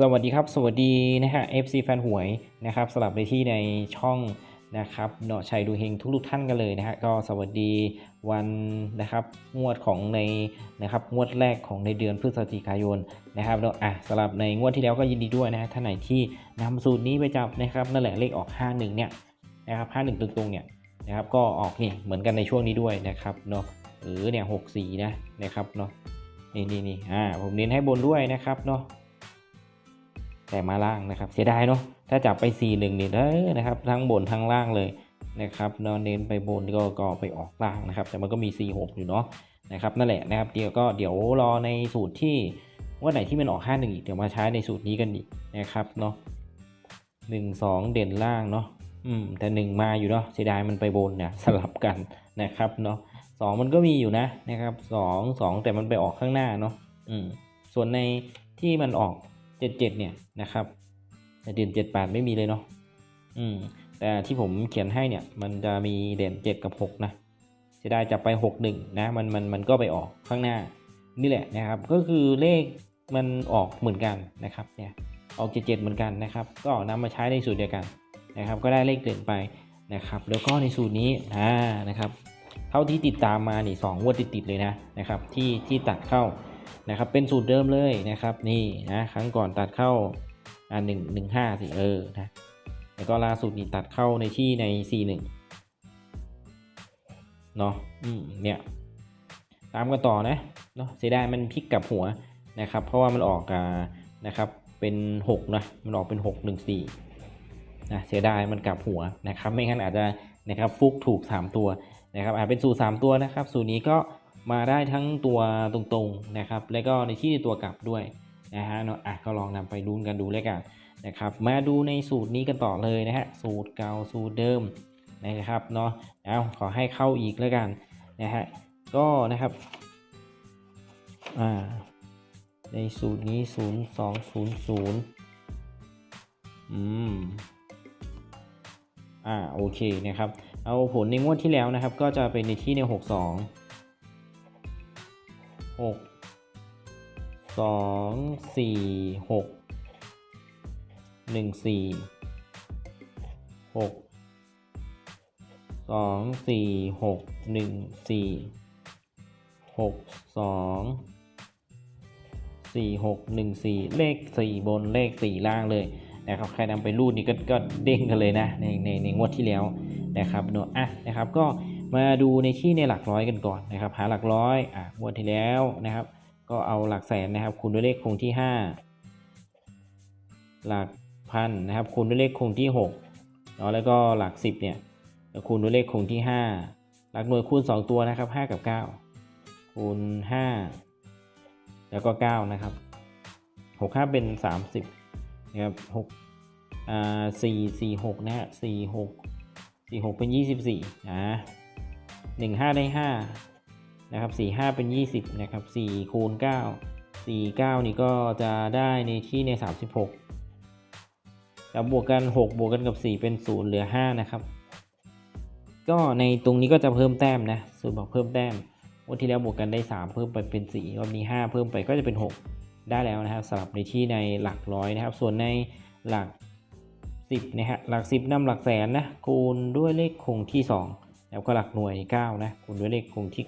สวัสดีครับ สวัสดีนะฮะ FC แฟนหวยนะครับสลับไปที่ในช่องนะครับเนาะชัยดูเฮงทุกๆท่านกันเลยนะฮะก็สวัสดีวันนะครับงวดของในนะครับงวดแรกของในเดือนพฤศจิกายนนะครับเนาะอะสลับในงวดที่แล้วก็ยินดีด้วยนะฮะท่านไหนที่นำสูตรนี้ไปจับนะครับนั่นแหละเลขออก 51 เนี่ยนะครับ51ตรงๆเนี่ยนะครับก็ออกนี่เหมือนกันในช่วงนี้ด้วยนะครับเนาะเออเนี่ย64นะนะครับเนาะนี่นี่นี่อ่าผมเน้นให้บนด้วยนะครับเนาะ แต่มาล่างนะครับ เสียดายเนาะถ้าจับไป 4 1เนี่ยเออนะครับทั้งบนทั้งล่างเลยนะครับเนอนเน้นไปบนก็ก็ไปออกล่างนะครับ แต่มันก็มี 4 6 อยู่เนาะนะครับนั่นแหละนะครับเดี๋ยวก็เดี๋ยวรอในสูตรที่ว่าไหนที่มันออก 5 1 อีกเดี๋ยวมาใช้ในสูตรนี้กันอีกนะครับเนาะหนึ่งสองเด่นล่างเนาะอืมแต่หนึ่งมาอยู่เนาะเสียดายมันไปบนเนี่ยสลับกันนะครับเนาะสองมันก็มีอยู่นะนะครับสองสองแต่มันไปออกข้างหน้าเนาะอืมส่วนในที่มันออก เจ็ดเจ็ดเนี่ยนะครับแต่เด่นเจ็ดแปดไม่มีเลยเนาะอืมแต่ที่ผมเขียนให้เนี่ยมันจะมีเด่นเจ็ดกับหกนะเสียดายจับไปหกหนึ่งนะมันมันมันก็ไปออกข้างหน้านี่แหละนะครับ ก็คือเลขมันออกเหมือนกันนะครับเนี่ยออกเจ็ดเจ็ดเหมือนกันนะครับ ก็นำมาใช้ในสูตรเดียวกันนะครับ ก็ได้เลขเด่นไปนะครับ แล้วก็ในสูตรนี้อ่านะครับ เท่าที่ติดตามมานี่สองงวดติดๆเลยนะนะครับ ที่ที่ตัดเข้า นะครับเป็นสูตรเดิมเลยนะครับนี่นะครั้งก่อนตัดเข้าอ่าหนึ่งหนึ่งห้าสิเออนะแล้วก็ล่าสุดนี่ตัดเข้าในที่ใน C หนึ่งเนาะอืมเนี่ยตามกันต่อนะเนาะเสียดายมันพลิกกลับหัวนะครับ เพราะว่ามันออกอ่านะครับเป็น6นะมันออกเป็น 6 1 4นะเสียดายมันกลับหัวนะครับ ไม่งั้นอาจจะนะครับฟุกถูก 3 ตัวนะครับอาจเป็นสูตร3ตัวนะครับ สูตรนี้ก็ มาได้ทั้งตัวตรงๆนะครับ แล้วก็ในที่ตัวกลับด้วยนะฮะเนาะอะก็ลองนำไปลุ้นกันดูแล้วกันนะครับ มาดูในสูตรนี้กันต่อเลยนะฮะสูตรเก่าสูตรเดิมนะครับเนาะเอาขอให้เข้าอีกแล้วกันนะฮะก็นะครับอ่าในสูตรนี้ 0 2 0 0อืมอ่าโอเคนะครับ เอาผลในงวดที่แล้วนะครับ ก็จะเป็นในที่ใน 62 หกสองสี่หกหนึ่งสี่หกสองสี่หกหนึ่งสี่หกสองสี่หกหนึ่งสี่เลขสี่บนเลขสี่ล่างเลยนะครับใครนำไปรูดนี่ก็ก็เด้งกันเลยนะในในในงวดที่แล้วนะครับเนอะอะนะครับก็ มาดูในที่ในหลักร้อยกันก่อนนะครับ หาหลักร้อยอะงวดที่แล้วนะครับ ก็เอาหลักแสนนะครับ คูณด้วยเลขคงที่ 5 หลักพันนะครับคูณด้วยเลขคงที่6เนาะแล้วก็หลัก 10เนี่ยคูณด้วยเลขคงที่ 5 หลักหน่วยคูณ 2 ตัวนะครับ 5 กับ 9 คูณ 5 แล้วก็ 9 นะครับ 6 5 เป็น 30นะครับ6อ่า4 4 6นะฮะ4 6 4 6 เป็น 24นะ 1 5 ได้ 5 นะครับ 4 5 เป็น 20 นะครับ 4 คูณ 9 4 9 นี่ก็จะได้ในที่ใน 36แล้วบวกกัน 6 บวกกันกับ 4 เป็น 0 เหลือ 5 นะครับ ก็ในตรงนี้ก็จะเพิ่มแต้มนะสูตรบอกเพิ่มแต้มวันที่แล้วบวกกันได้ 3 เพิ่มไปเป็น 4 รอบนี้ 5 เพิ่มไปก็จะเป็น 6 ได้แล้วนะครับสลับในที่ในหลักร้อยนะครับ ส่วนในหลัก 10นะฮะหลัก 10นำหลักแสนนะคูณด้วยเลขคงที่ 2 แล้วก็หลักหน่วย 9 นะคูณด้วยเลขคงที่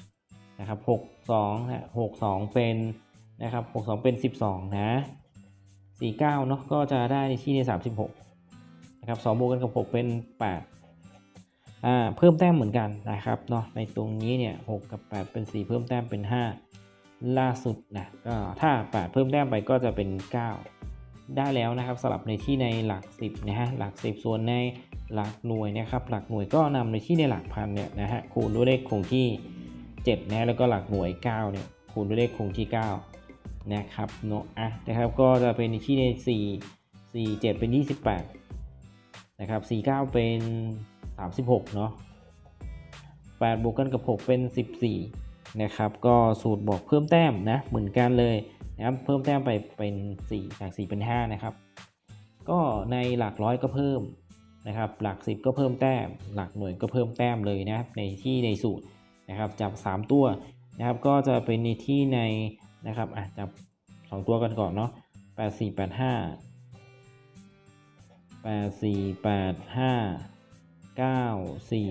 9 นะครับ 6 2นะ6 2 เป็นนะครับ6 2 เป็น 12 นะ 49 เนาะก็จะได้ที่ใน 36 นะครับ2บวกกันกับ 6 เป็น 8 อ่า เพิ่มแต้มเหมือนกันนะครับเนาะในตรงนี้เนี่ย6กับ 8 เป็น 4 เพิ่มแต้มเป็น 5 ล่าสุดนะก็ถ้า 8 เพิ่มแต้มไปก็จะเป็น 9 ได้แล้วนะครับสลับในที่ในหลัก 10นะฮะหลัก 10 ส่วนในหลักหน่วยนะครับหลักหน่วยก็นำในที่ในหลักพันเนี่ยนะฮะคูณด้วยเลขคงที่7นะแล้วก็หลักหน่วย9เนี่ยคูณด้วยเลขคงที่9นะครับเนาะอะนะครับก็จะเป็นในที่ใน 4 4 7 เป็น 28นะครับ49 เป็น 36เนาะ8บวกกันกับ 6 เป็น 14นะครับก็สูตรบอกเพิ่มแต้มนะเหมือนกันเลย นะครับเพิ่มแต้มไปเป็น4จาก4เป็น5นะครับ ก็ในหลักร้อยก็เพิ่มนะครับ หลัก 10 ก็เพิ่มแต้ม หลักหน่วยก็เพิ่มแต้มเลยนะในที่ในสูตรนะครับจับ 3 ตัวนะครับ ก็จะเป็นในที่ในนะครับอะจับ 2 ตัวกันก่อนเนาะแปดสี่แปดห้าแปดสี่แปดห้าเก้าสี่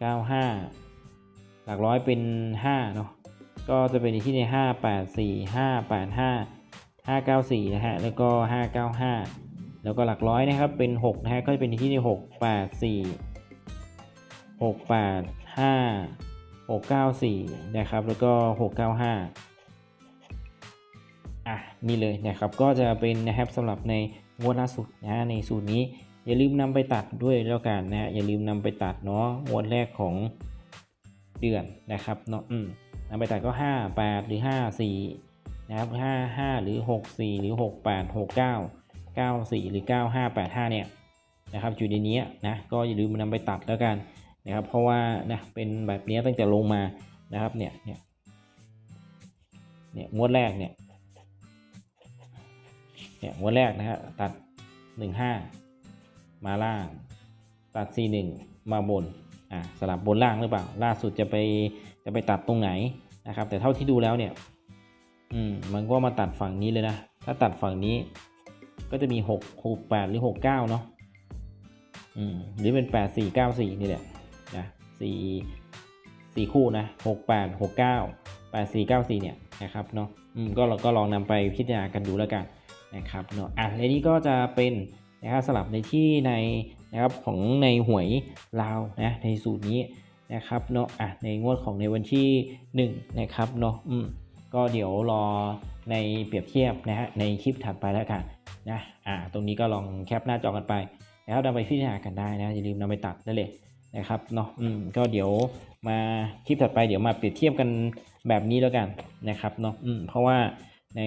เก้าห้าหลักร้อยเป็นห้าเนาะ ก็จะเป็นที่ในห้าแปดสี่ห้าแปดห้าห้าเก้าสี่นะฮะ แล้วก็ห้าเก้าห้าแล้วก็หลักร้อยนะครับ เป็นหกนะฮะ ก็จะเป็นที่ในหกแปดสี่หกแปดห้าหกเก้าสี่นะครับ แล้วก็หกเก้าห้าอะ นี่เลยนะครับ ก็จะเป็นนะครับสำหรับในงวดล่าสุดนะฮะ ในสูตรนี้อย่าลืมนำไปตัดด้วยแล้วกันนะฮะ อย่าลืมนำไปตัดเนาะงวดแรกของเดือนนะครับเนาะอืม นำไปตัดก็ 5 8 หรือ 5 4 นะครับ 5 5 หรือ 6 4 หรือ 6 8 6 9 9 4 หรือ 9 5 8 5 เนี่ยนะครับอยู่ในนี้นะก็อย่าลืมนำไปตัดแล้วกันนะครับ เพราะว่านะเป็นแบบนี้ตั้งแต่ลงมานะครับเนี่ยเนี่ยเนี่ยงวดแรกเนี่ยเนี่ยงวดแรกนะฮะตัด 15 มาล่างตัด 41 มาบนอะสลับบนล่างหรือเปล่า ล่าสุดจะไป จะไปตัดตรงไหนนะครับ แต่เท่าที่ดูแล้วเนี่ยอืมมันก็มาตัดฝั่งนี้เลยนะ ถ้าตัดฝั่งนี้ก็จะมี 6 6 8 หรือ 69 เนาะอืมหรือเป็น 8 4 9 4 นี่แหละนะ4 4 คู่นะ 6 8 6 9 8 4 9 4 เนี่ยนะครับเนาะอืมก็เราก็ลองนำไปพิจารณากันดูแล้วกันนะครับเนาะอะและนี่ก็จะเป็นนะครับสลับในที่ในนะครับของในหวยลาวนะในสูตรนี้ นะครับเนาะอะในงวดของในวันที่ 1 นะครับเนาะอืมก็เดี๋ยวรอในเปรียบเทียบนะฮะในคลิปถัดไปแล้วกันนะอะตรงนี้ก็ลองแคปหน้าจอกันไปนะครับนำไปพิจารณากันได้นะอย่าลืมนำไปตัดได้เลยนะครับเนาะอืมก็เดี๋ยวมาคลิปถัดไปเดี๋ยวมาเปรียบเทียบกันแบบนี้แล้วกันนะครับเนาะอืมเพราะว่าใน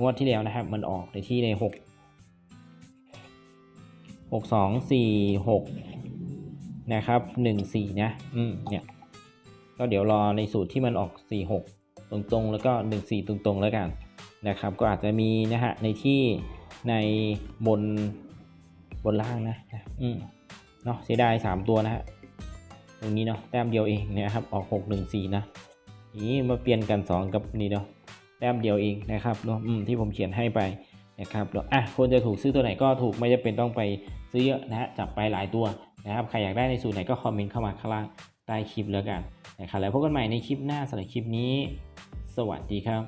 งวดที่แล้วนะครับ มันออกในที่ในหกหกสองสี่หก นะครับหนึ่งสี่นะอืมเนี่ยก็เดี๋ยวรอในสูตรที่มันออกสี่หกตรงๆ แล้วก็หนึ่งสี่ตรงๆ แล้วกันนะครับ ก็อาจจะมีนะฮะในที่ในบนบนล่างนะอืมเนาะเสียดายสามตัวนะฮะตรงนี้เนาะแต้มเดียวเองนะครับออกหกหนึ่งสี่นะนี่มาเปลี่ยนกันสองกับนี่เนาะแต้มเดียวเองนะครับเนาะอืมที่ผมเขียนให้ไปนะครับแล้วอะคนจะถูกซื้อตัวไหนก็ถูกไม่จำเป็นต้องไปซื้อเยอะนะฮะจับไปหลายตัว นะครับใครอยากได้ในสูตรไหนก็คอมเมนต์เข้ามาข้างล่างใต้คลิปแล้วกันนะครับแล้วพบกันใหม่ในคลิปหน้าสำหรับคลิปนี้ สวัสดีครับ